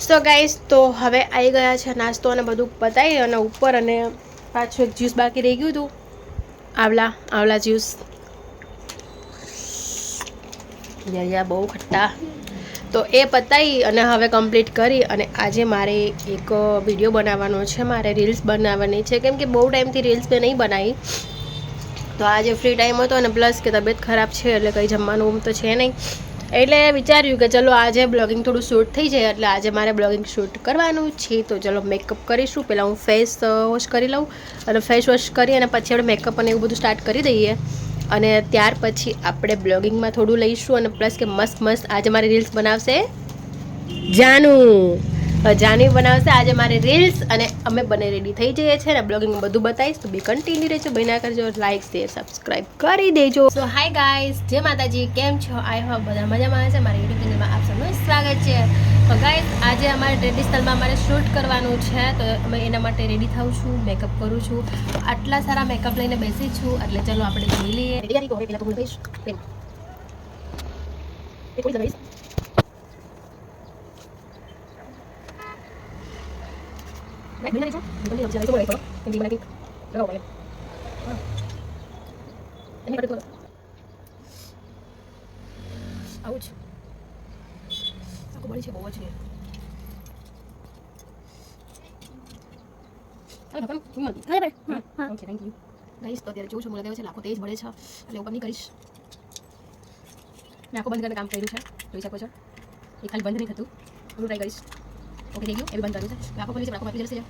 So guys તો હવે આવી ગયા છે નાસ્તો અને બધું પતાવી અને ઉપર અને પાછું એક જ્યુસ બાકી રહી ગયું હતું. આવલા આવલા જ્યુસ યા બહુ ખટ્ટા. તો એ પતાવી અને હવે કમ્પ્લીટ કરી અને આજે મારે એક વીડિયો બનાવવાનો છે, મારે રીલ્સ બનાવવાની છે. કેમ કે બહુ ટાઈમથી રીલ્સ મેં નહીં બનાવી. તો આજે ફ્રી ટાઈમ હતો અને પ્લસ કે તબિયત ખરાબ છે એટલે કંઈ જમવાનું તો છે નહીં. એટલે વિચાર્યું કે ચલો આજે બ્લોગિંગ થોડું શૂટ થઈ જાય, એટલે આજે મારે બ્લોગિંગ શૂટ કરવાનું છે. તો ચલો મેકઅપ કરીશું. પહેલાં હું ફેસ વોશ કરી લઉં અને ફેસ વોશ કરી અને પછી આપણે મેકઅપ અને એવું બધું સ્ટાર્ટ કરી દઈએ. અને ત્યાર પછી આપણે બ્લોગિંગમાં થોડું લઈશું અને પ્લસ કે મસ્ત મસ્ત આજે મારી રીલ્સ બનાવશે. જાનુ! જાનુ બનાવશે. આજે મારે રીલ્સ અને અમે બંને રેડી થઈ જઈએ છીએ અને બ્લોગિંગ બધું બતાવીશ. તો બી કન્ટિન્યુ રહેજો બન્યા કરજો. લાઈક શેર સબસ્ક્રાઇબ કરી દેજો. સો હાય ગાઈઝ જય માતાજી. કેમ છો? આઈ હોપ બધા મજામાં હશે. મારી યુટ્યુબ ચેનલમાં આપ સૌનું સ્વાગત છે. તો ગાઈઝ આજે અમારે ટ્રેડિશનલમાં અમારે શૂટ કરવાનું છે. તો અમે એના માટે રેડી થાઉં છું મેકઅપ કરું છું. આટલા સારા મેકઅપ લઈને બેસી છું. એટલે ચલો આપણે જોઈ લઈએ. Ouch. Aku હિંમત ભાઈ ઓકે થેન્ક યુ તો અત્યારે જોઉં છું છે લાખો તેજ ભળે છે એટલે નહીં કરીશ મેં આખો બંધ કરીને કામ કર્યું છે જોઈ શકો છો એ ખાલી બંધ નહીં થતું હું ટ્રાય કરીશ ઓકે થઈ ગયું એ બંધ કર્યું છે રાખો ખોલી છે રાખો બાકી જશે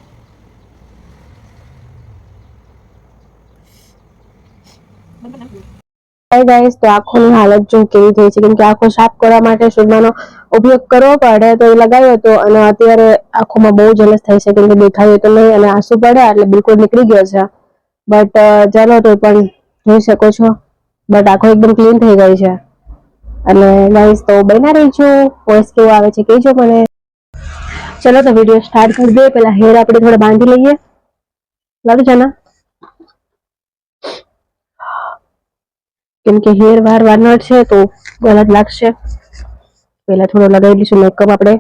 હાય ગાઈસ તો આંખોની હાલત જો કેવી થઈ છે? કેમ કે આંખો સાફ કરવા માટે સુરમાનો ઉપયોગ કરવો પડે તો એ લગાવ્યો હતો અને અત્યારે આંખોમાં બહુ જલસ થાય છે. કેમ કે દેખાય તો નહીં અને આંસુ પડે એટલે બિલકુલ નીકળી ગયો છે. બટ ચાલો તો પણ જોઈ શકો છો. બટ આંખો એકદમ ક્લીન થઈ ગઈ છે. અને ગાઈસ તો બન્યા રહીજો. વોઇસ કેવો આવે છે? કહેજો મને. ચલો તો વીડિયો સ્ટાર્ટ કરી દઈએ પેલા હેર આપણે થોડા બાંધી લઈએ લાડુ જાના કેમ કે હેર વાર વારનાર છે તો ગલત લાગશે પહેલા થોડો લગાવી દઈશું મેકઅપ આપણે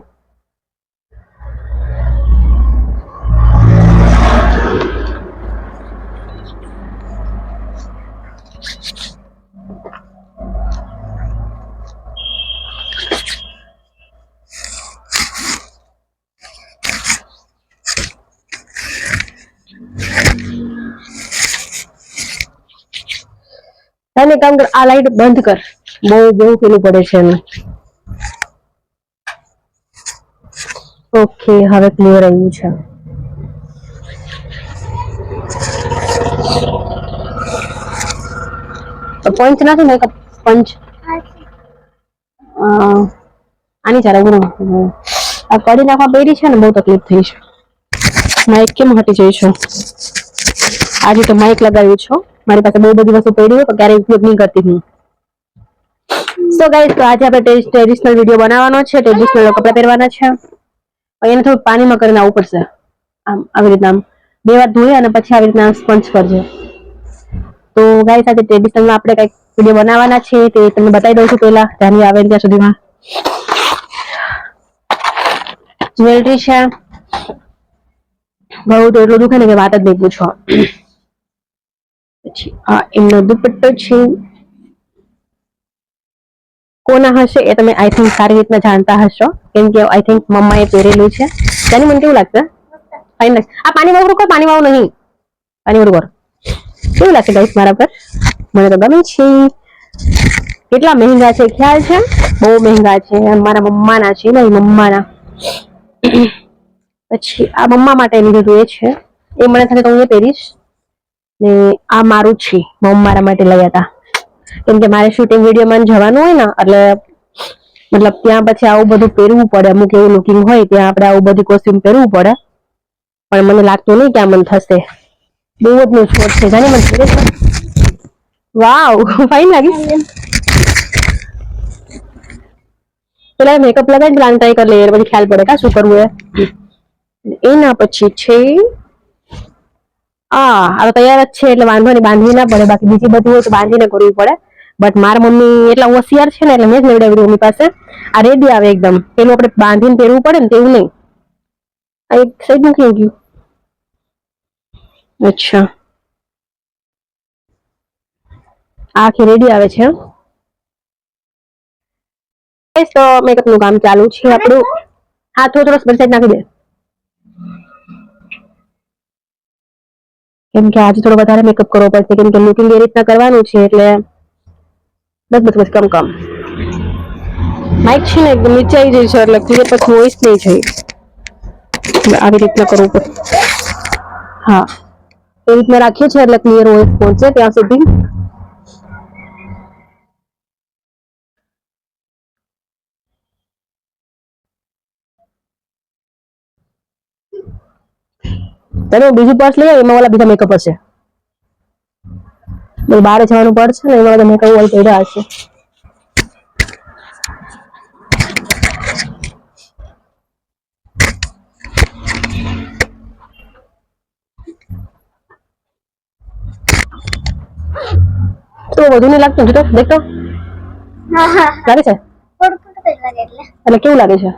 તને કામ કર, આ લાઈટ બંધ કર. બહુ બહુ પેલું પડે છે એનું. ઓકે હવે ક્લિયર આવ્યું છે. પંચ નથી ને પંચ. આની ચાલે, ગુરુ. આ કડી નાખવા બેરી છે ને, બહુ તકલીફ થઈ છે. માઇક કેમ હટી જઈશું આજે તો માઇક લગાવ્યું છો. મારી પાસે બહુ બધી વસ્તુ પડી હોય તો ક્યારેય ઉપયોગ નહીં કરતી હું. સો ગાઈઝ તો આજે આપણે ટ્રેડિશનલ વીડિયો બનાવવાનો છે. ટ્રેડિશનલ કપડાં પહેરવાના છે. એને થોડું પાણીમાં કરીને આવવું પડશે. આમ, આવી રીતના આમ બે વાર ધોઈ અને પછી આવી રીતના સ્પંચ કરજો. તો ગાઈઝ આજે ટ્રેડિશનલમાં આપણે કંઈક વીડિયો બનાવવાના છે તે તમને બતાવી દઉં છું પહેલા. ધ્યાની આવે ત્યાં સુધીમાં. જ્વેલરી છે. બહુ તો એટલું દુખે ને કે વાત જ નહીં પૂછો. પછી, આ એમનો દુપટ્ટો છે. કોના હશે એ તમે આઈ થિંક સારી રીતના જાણતા હશો. કેમ કે આઈ થિંક મમ્માએ પહેરેલું છે. તેની મને કેવું લાગશે? ફાઇન લાગશે. આ પાણી વાળું કર, પાણી વાળું નહીં. પાણી વાળું કેવું લાગશે ગાઈસ મારા પર? મને તો ગમે છે. કેટલા મહેંગા છે ખ્યાલ છે? બહુ મહેંગા છે. મારા મમ્માના છે, નહીં, મમ્માના. પછી આ મમ્મા માટે લીધું એ છે. એ મને થશે તો હું એ પહેરીશ ને આ મારું છે. મમ્મા મારા માટે લઈ હતા કેમ કે મારે શૂટિંગ વિડીયોમાં જવાનું હોય ને, એટલે મતલબ ત્યાં પછી આવું બધું પહેરવું પડે. અમુક એવું લુકિંગ હોય, ત્યાં આપણે આવું બધું કોસ્ટ્યુમ પહેરવું પડે. પણ મને લાગતું નહીં કે આ મને થશે. બહુ જ નું શોર્ટ છે. જાણે મને પહેરે છે. વાવ ફાઇન લાગી પેલા મેકઅપ લગાવીને પ્લાન ટ્રાય કરી લઈએ. પછી ખ્યાલ પડે કા શું કરવું એ. એના પછી છે, આ હવે તૈયાર જ છે, એટલે વાંધો નહીં, બાંધવી ના પડે. બાકી બીજી બધી હોય તો બાંધીને કરવી પડે. બટ મારા મમ્મી એટલા હોશિયાર છે ને, એટલે મેં જ લેવડાવી મમ્મી પાસે. આ રેડી આવે એકદમ. પેલું આપણે બાંધીને પહેરવું પડે ને તેવું નહીં. આ એક સાઈડ નથી ગયું અચ્છા. આખી રેડી આવે છે તો મેકઅપનું કામ ચાલુ છે આપણું. હા, થોડો થોડો સ્પર્શ નાખી દે. કેમ કે આજે થોડો વધારે મેકઅપ કરવો પડશે, કેમ કે લુકિંગ એ રીતના કરવાનું છે એટલે બસ બસ બસ, કમ કમ. માઇક છે ને એકદમ નીચે આવી જાય છે, એટલે ક્લિયર પછી વોઇસ નહીં જાય હવે આવી રીતના કરવું પડે. હા. એ રીતના રાખીએ છીએ, એટલે ક્લિયર વોઇસ પહોંચે ત્યાં સુધી. તને બીજું પર્સ લઈ એમાં વાળા બીજા મેકઅપ હશે. બધું બહાર જવાનું પર્સ છે ને એમાં બધા મેકઅપ વાળી પહેર્યા હશે. તો વધુ નહીં લાગતું જોતો દેખતો? લાગે છે? એટલે કેવું લાગે છે?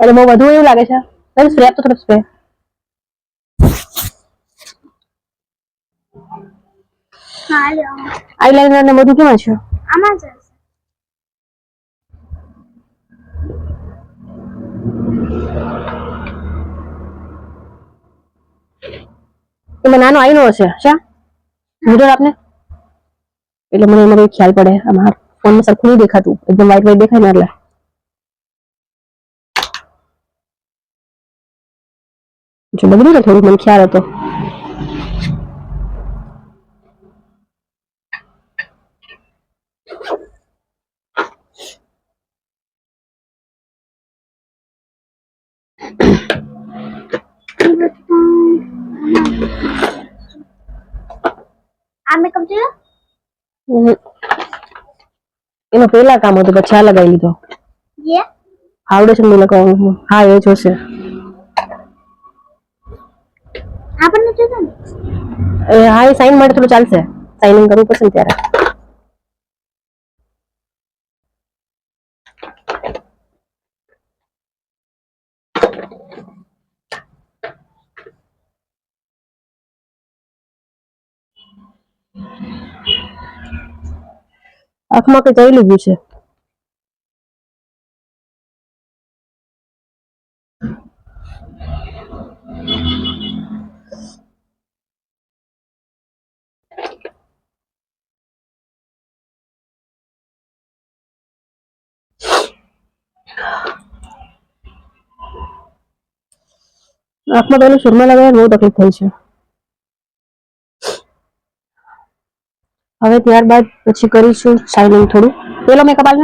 એટલે બહુ વધુ એવું લાગે છે? સ્પ્રે આપતો થોડો સ્પ્રે આઈલાઇનર ને બધું કેમાં છે? આમાં છે એમાં નાનો આઈનો હશે શા? મિરર આપને? એટલે મને એમાં કઈ ખ્યાલ પડે. અમાર ફોનમાં સરખું નહીં દેખાતું. એકદમ વાઈટ વાઈટ દેખાય ને એટલે. જો બગડ્યું ને થોડું મને ખ્યાલ હતો. આ મેકઅપ જોયો હમ. પેલા કામ હતું પછી આ લગાવી લીધો. આવડે છે નહીં લગાવવાનું હા એ જોશે આપણને જોયો ને એ હા એ સાઈન માટે થોડું ચાલશે સાઇનિંગ કરવું પડશે ને ત્યારે આંખમાં કઈ જઈ લીધું છે આંખમાં પહેલું સુરમા લગાવ્યા બહુ તકલીફ થઈ છે. હવે ત્યારબાદ પછી કરીશું શાઇનિંગ થોડું. પેલો મેકઅપ આલ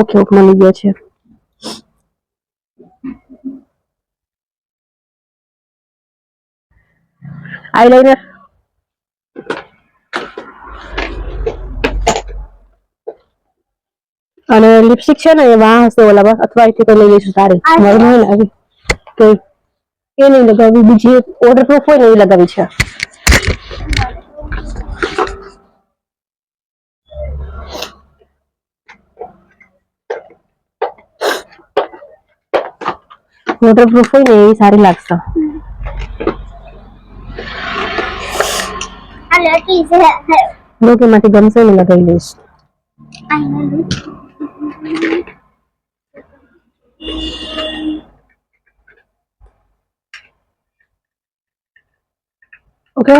ઓકે ઓકે મળી ગયો છે. આઈલાઇનર અને લિપસ્ટિક છે ને એ વાહ હશે ઓલા અથવા અહીંથી તો લઈ લઈશું? મારું નહીં લાગે. કે એ નહીં લગાવવી બીજી ઓર્ડર પ્રૂફ હોય ને એ લગાવી છે. વોટરપ્રૂફ હોય ને એ સારી લાગશે. આ લકી છે હે. લોકો એમાંથી ગમશે ને લગાવી લઈશ ઓકે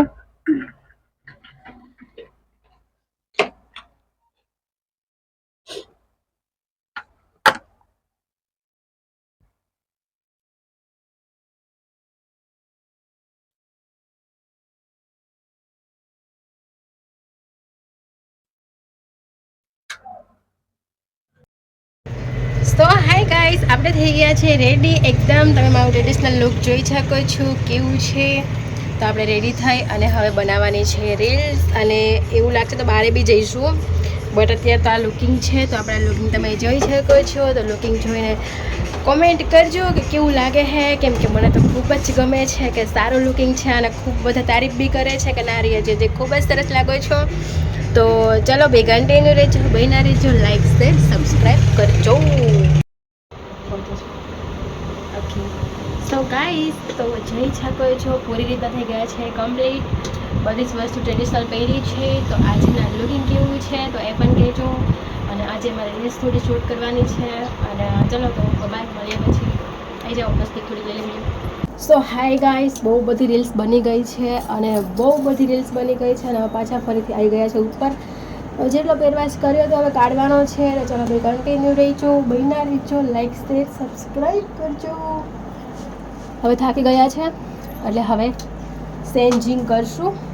તો હાય ગાઈઝ આપણે થઈ ગયા છે રેડી એકદમ. તમે મારું ટ્રેડિશનલ લુક જોઈ શકો છો, કેવું છે? તો આપણે રેડી થઈ અને હવે બનાવવાની છે રીલ્સ અને એવું લાગશે તો બહારે બી જઈશું બટ અત્યારે તો આ લુકિંગ છે, તો આપણે લુકિંગ તમે જોઈ શકો છો. તો લુકિંગ જોઈને કોમેન્ટ કરજો કે કેવું લાગે છે કેમ કે મને તો ખૂબ જ ગમે છે કે સારું લુકિંગ છે અને ખૂબ બધા તારીફ બી કરે છે કે નારી જે જે ખૂબ જ સરસ લાગો છો. તો ચલો બે કન્ટિન્યુ રહેજો બહેના રહેજો. લાઈક શેર સબસ્ક્રાઈબ કરજો ઓકે નાખી સો ગાઈસ, તો જઈ શકો છો પૂરી રીતના થઈ ગયા છે કમ્પ્લીટ બધી જ વસ્તુ ટ્રેડિશનલ પહેરી છે, તો આજના લુકિંગ કેવું છે તો એ પણ કહેજો. અને આજે મારે રીલ્સ થોડી શૂટ કરવાની છે. અને ચલો તો બાય, મળીએ પછી. આવી જાઓ, મસ્તી થોડી લઈ લઈએ સો હાય ગાઈસ બહુ બધી રીલ્સ બની ગઈ છે અને બહુ બધી રીલ્સ બની ગઈ છે અને પાછા ફરીથી આવી ગયા છે ઉપર. જેટલો પહેરવાશ કર્યો તો હવે કાઢવાનો છે. તો ચલો, ભાઈ કન્ટિન્યુ રહીજો. બનનાર રહીજો. લાઈક શેર સબસ્ક્રાઈબ કરજો. હવે થાકી ગયા છે. એટલે હવે સેન્જિંગ કરશું.